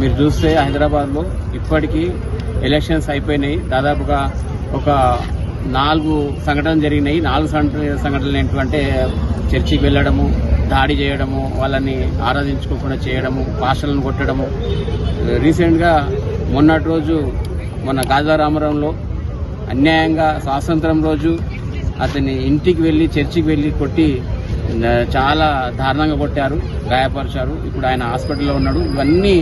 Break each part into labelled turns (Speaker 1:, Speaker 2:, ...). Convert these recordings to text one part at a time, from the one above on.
Speaker 1: మీరు చూస్తే హైదరాబాద్లో ఇప్పటికీ ఎలక్షన్స్ అయిపోయినాయి. దాదాపుగా ఒక నాలుగు సంఘటనలు జరిగినాయి. నాలుగు సంఘటన సంఘటనలు ఏంటంటే చర్చికి వెళ్ళడము దాడి చేయడము వాళ్ళని ఆరాధించుకోకుండా చేయడము పాస్టర్లను కొట్టడము. రీసెంట్గా మొన్నటి రోజు మన గాజారామరంలో అన్యాయంగా స్వాతంత్రం రోజు అతని ఇంటికి వెళ్ళి చర్చికి వెళ్ళి కొట్టి చాలా దారుణంగా కొట్టారు గాయపరిచారు. ఇప్పుడు ఆయన హాస్పిటల్లో ఉన్నాడు. ఇవన్నీ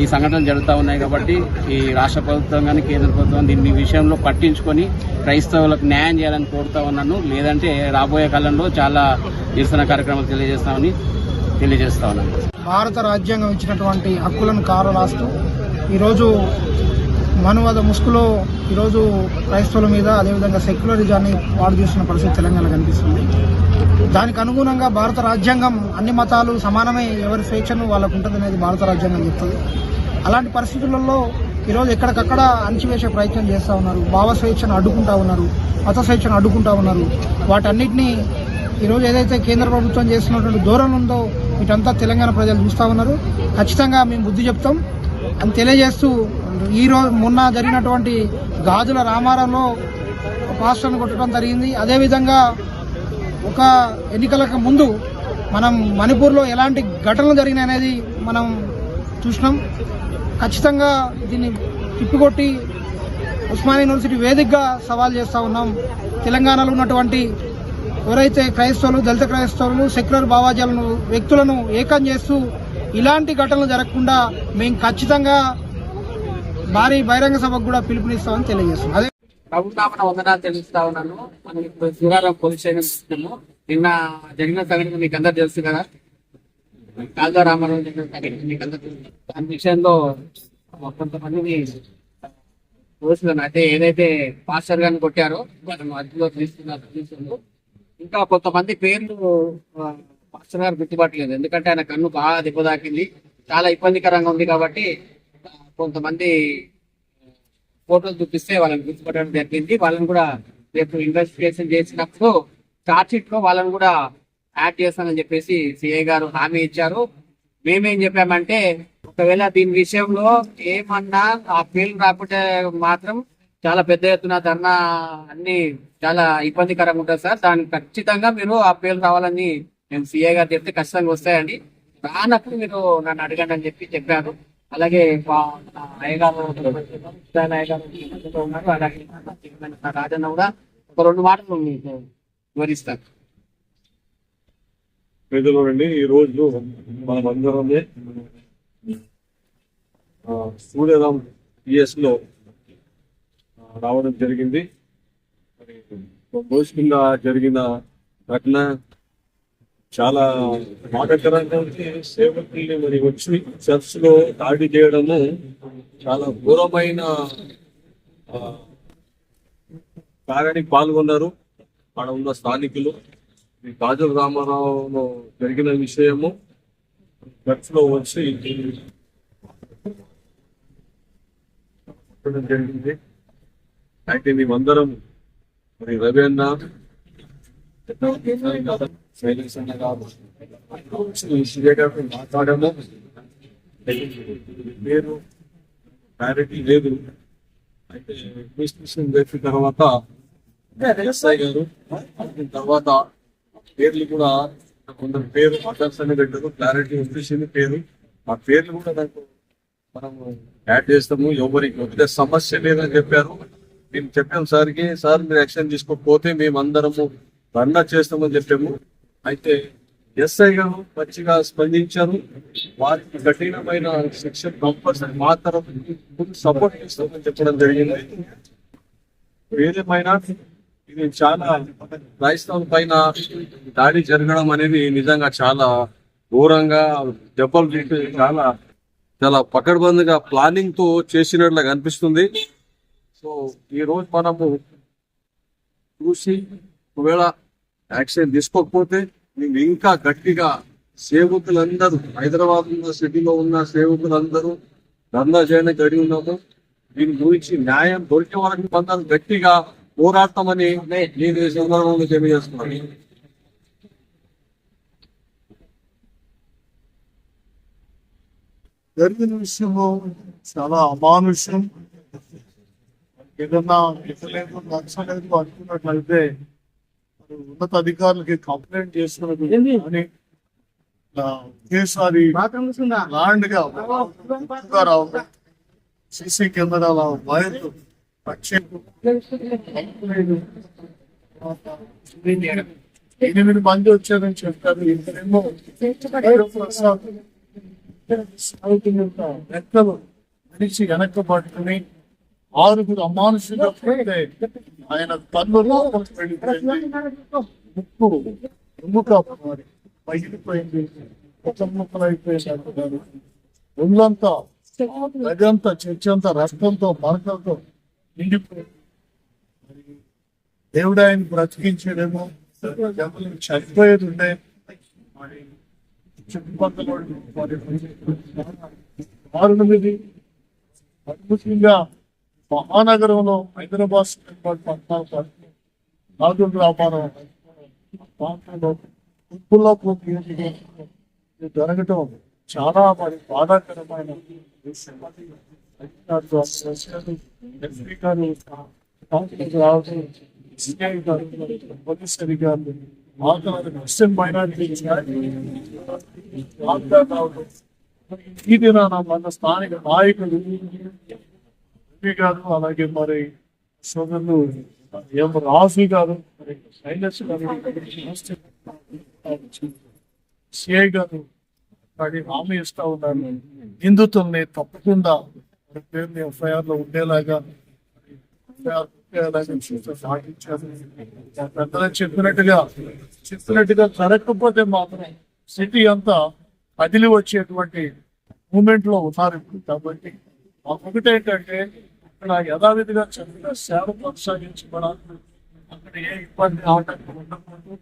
Speaker 1: ఈ సంఘటనలు జరుగుతూ ఉన్నాయి కాబట్టి ఈ రాష్ట్ర ప్రభుత్వం కానీ కేంద్ర ప్రభుత్వం దీన్ని విషయంలో పట్టించుకొని క్రైస్తవులకు న్యాయం చేయాలని కోరుతా ఉన్నాను. లేదంటే రాబోయే కాలంలో చాలా నిరసన కార్యక్రమాలు తెలియజేస్తామని తెలియజేస్తా ఉన్నాను.
Speaker 2: భారత రాజ్యాంగం ఇచ్చినటువంటి హక్కులను కారరాస్తూ ఈరోజు మనువాద ముసుగులో ఈరోజు క్రైస్తవుల మీద అదేవిధంగా సెక్యులరిజాన్ని పాడు చేస్తున్న పరిస్థితి తెలంగాణ కనిపిస్తుంది. దానికి అనుగుణంగా భారత రాజ్యాంగం అన్ని మతాలు సమానమే ఎవరి స్వేచ్ఛను వాళ్ళకు ఉంటుంది అనేది భారత రాజ్యాంగం చెప్తుంది. అలాంటి పరిస్థితులలో ఈరోజు ఎక్కడికక్కడ అణచివేసే ప్రయత్నం చేస్తూ ఉన్నారు. భావ స్వేచ్ఛను అడ్డుకుంటా ఉన్నారు. మత స్వేచ్ఛను అడ్డుకుంటా ఉన్నారు. వాటన్నిటినీ ఈరోజు ఏదైతే కేంద్ర ప్రభుత్వం చేస్తున్నటువంటి ధోరణి ఉందో వీటంతా తెలంగాణ ప్రజలు చూస్తూ ఉన్నారు. ఖచ్చితంగా మేము బుద్ధి చెప్తాం. అని తెలియజేస్తూ ఈ రోజు మొన్న జరిగినటువంటి గాజుల రామారంలో పాస్టర్ను కొట్టడం జరిగింది. అదేవిధంగా ఒక ఎన్నికలకు ముందు మనం మణిపూర్లో ఎలాంటి ఘటనలు జరిగినాయి అనేది మనం చూసినాం. ఖచ్చితంగా దీన్ని తిప్పికొట్టి ఉస్మానియా యూనివర్సిటీ వేదికగా సవాల్ చేస్తూ ఉన్నాం. తెలంగాణలో ఉన్నటువంటి ఎవరైతే క్రైస్తవులు దళిత క్రైస్తవులు సెక్యులర్ భావాజాలను వ్యక్తులను ఏకం చేస్తూ ఇలాంటి ఘటనలు జరగకుండా మేము ఖచ్చితంగా భారీ బహిరంగ సభకు కూడా పిలుపునిస్తామని తెలియజేస్తున్నాం.
Speaker 1: ప్రభుత్వం వందనాలు తెలుస్తా ఉన్నాను. మనం ఇప్పుడు శివరాం పోలీస్ స్టేషన్ చూస్తున్నాము నిన్న జరిగిన సంఘటన మీకు అందరు తెలుసు కదా? కాల్దా రామారావు జరిగిన సంఘటన మీకు అందరు తెలుసు దాని విషయంలో కొంతమందిని పోలీసులను అయితే ఏదైతే పాస్టర్ గారిని కొట్టారో వాళ్ళని అదుపులో తీసుకున్నారు పోలీసులు. ఇంకా కొంతమంది పేర్లు ఆ, పాస్టర్ గారు గుర్తుపట్టలేదు. ఎందుకంటే ఆయన కన్ను బాగా దెబ్బతాకింది చాలా ఇబ్బందికరంగా ఉంది కాబట్టి కొంతమంది ఫోటోలు చూపిస్తే వాళ్ళని గుర్తుపట్టడం జరిగింది. వాళ్ళని కూడా రేపు ఇన్వెస్టిగేషన్ చేసినప్పుడు చార్జ్ షీట్లో వాళ్ళని కూడా యాడ్ చేస్తానని చెప్పేసి సిఐ గారు హామీ ఇచ్చారు. మేమేం చెప్పామంటే ఒకవేళ దీని విషయంలో ఏమన్నా ఆ ఫీల్డ్ రాకపోతే మాత్రం చాలా పెద్ద ఎత్తున ధర్నా అన్ని చాలా ఇబ్బందికరంగా ఉంటుంది సార్. దానికి ఖచ్చితంగా మీరు ఆ పేర్లు రావాలని నేను సిఐ గారు చెప్తే ఖచ్చితంగా వస్తాయండి. రానప్పుడు మీరు నన్ను అడగండి అని చెప్పి చెప్పారు. అలాగే అయ్యగారు అయ్యగారు ఉన్నారు అలాగే రాజన్న కూడా ఒక రెండు మాటలు మీకు వివరిస్తాను
Speaker 3: ప్రజలండి ఈ రోజు మనం అందరమే ఆ, సూర్యరామ్ పిఎస్లో రావడం జరిగింది. మరి రోజు కింద జరిగిన ఘటన చాలా బాధాకరంగా ఉంది సేవకుల్ని మరి వచ్చి చర్చ్లో దాడి చేయడము చాలా ఘోరమైన కార్యానికి పాల్గొన్నారు. అక్కడ ఉన్న స్థానికులు. ఈ రామారావు రామారావులో జరిగిన విషయము. చర్చ్లో వచ్చి జరిగింది. అయితే మేమందరం మరి రవి అన్న శైలేష్ అన్న గారు విషయ పేరు క్లారిటీ లేదు అయితే ఇన్వెస్టిగేషన్ చేసిన తర్వాత ఎస్ఐ గారు తర్వాత పేర్లు కూడా కొందరు పేరు అడ్రస్ అనేది పెట్టారు క్లారిటీ వచ్చేసింది పేరు ఆ పేర్లు కూడా నాకు మనం యాడ్ చేస్తాము ఎవరికి పెద్ద సమస్య లేదని చెప్పారు మేము చెప్పాం సార్కి సార్ మీరు యాక్షన్ తీసుకోకపోతే మేము అందరము ధర్నా చేస్తామని చెప్పాము అయితే ఎస్ఐ గారు మంచిగా స్పందించారు. వారికి కఠినమైన శిక్ష కంపల్సరీ మా తరఫు సపోర్ట్ చేస్తామని చెప్పడం జరిగింది. ఏదేమైనా ఇది చాలా క్రైస్తవుల పైన దాడి జరగడం అనేది నిజంగా చాలా ఘోరంగా దెబ్బలు తింటే చాలా చాలా పకడ్బందీగా ప్లానింగ్తో చేసినట్లు అనిపిస్తుంది. సో ఈ రోజు మనము చూసి ఒకవేళ యాక్షన్ తీసుకోకపోతే మేము ఇంకా గట్టిగా సేవకులందరూ హైదరాబాద్ ఉన్న సిటీలో ఉన్న సేవకులందరూ ధర్నా చేయడానికి రెడీ ఉన్నాము దీని గురించి న్యాయం దొరికే వరకు కొందరు గట్టిగా పోరాడతామని నేను ఈ సందర్భంలో తెలియజేస్తున్నాను.
Speaker 4: జరిగిన విషయంలో చాలా అమానుష్యం ఏదన్నా నచ్చలేదు అనుకున్నట్లయితే ఉన్నత అధికారులకి కంప్లైంట్ చేస్తున్నది ఆ, ఒకేసారి లాండ్గా సీసీ కెమెరాల ప్రక్షేపం ఎనిమిది మంది వచ్చారని ప్రసాద్ రెక్కలు మనిషి వెనక్కి పట్టుకుని ఆరుగురు అమానుషులు ఆయన తన్ను వెళ్ళిపోయింది. ముక్కు ఎముక పగిలిపోయింది. ముక్కలు అయిపోయింది అంటున్నారు ఒళ్ళంతా గదంతా చర్చంతా రక్తంతో మరకలతో నిండిపోయింది. దేవుడు ఆయన బ్రతికించాడేమో. చనిపోయేది ఉండే. చుట్టుపక్కల వాళ్ళు అద్భుతంగా మహానగరంలో హైదరాబాద్ సికింద్రాబాద్ పట్టణాలు నాగుల వ్యాపారం ప్రాంతంలో ఇది జరగటం చాలా మరి బాధాకరమైన విషయం. ఎస్పీ గారు, రావడం, సిఐ గారు, పోలీస్ అధికారులు క్రిస్టియన్ మైనారిటీ రావడం ఈ దినాన మన స్థానిక నాయకులు ఎంపీ గారు అలాగే మరి సోదరులు ఎవరు రాజు గారు మరి శైలస్ గారు సిఐ గారు వాడి హామీ ఇస్తా ఉన్నారు. నిందితుల్ని తప్పకుండా పేరుని ఎఫ్ఐఆర్లో ఉండేలాగా ఉండేలాగా పెద్దలు చెప్పినట్టుగా చెప్పినట్టుగా జరగకపోతే మాత్రం సిటీ అంతా కదిలి వచ్చేటువంటి మూమెంట్లో ఉన్నారు ఇప్పుడు కాబట్టి. ఒకటి ఏంటంటే ఇక్కడ యథావిధిగా చెప్పిన సేవ కొనసాగించబడాలి. అక్కడ ఏ ఇబ్బంది ఆటంకం ఉండకూడదు.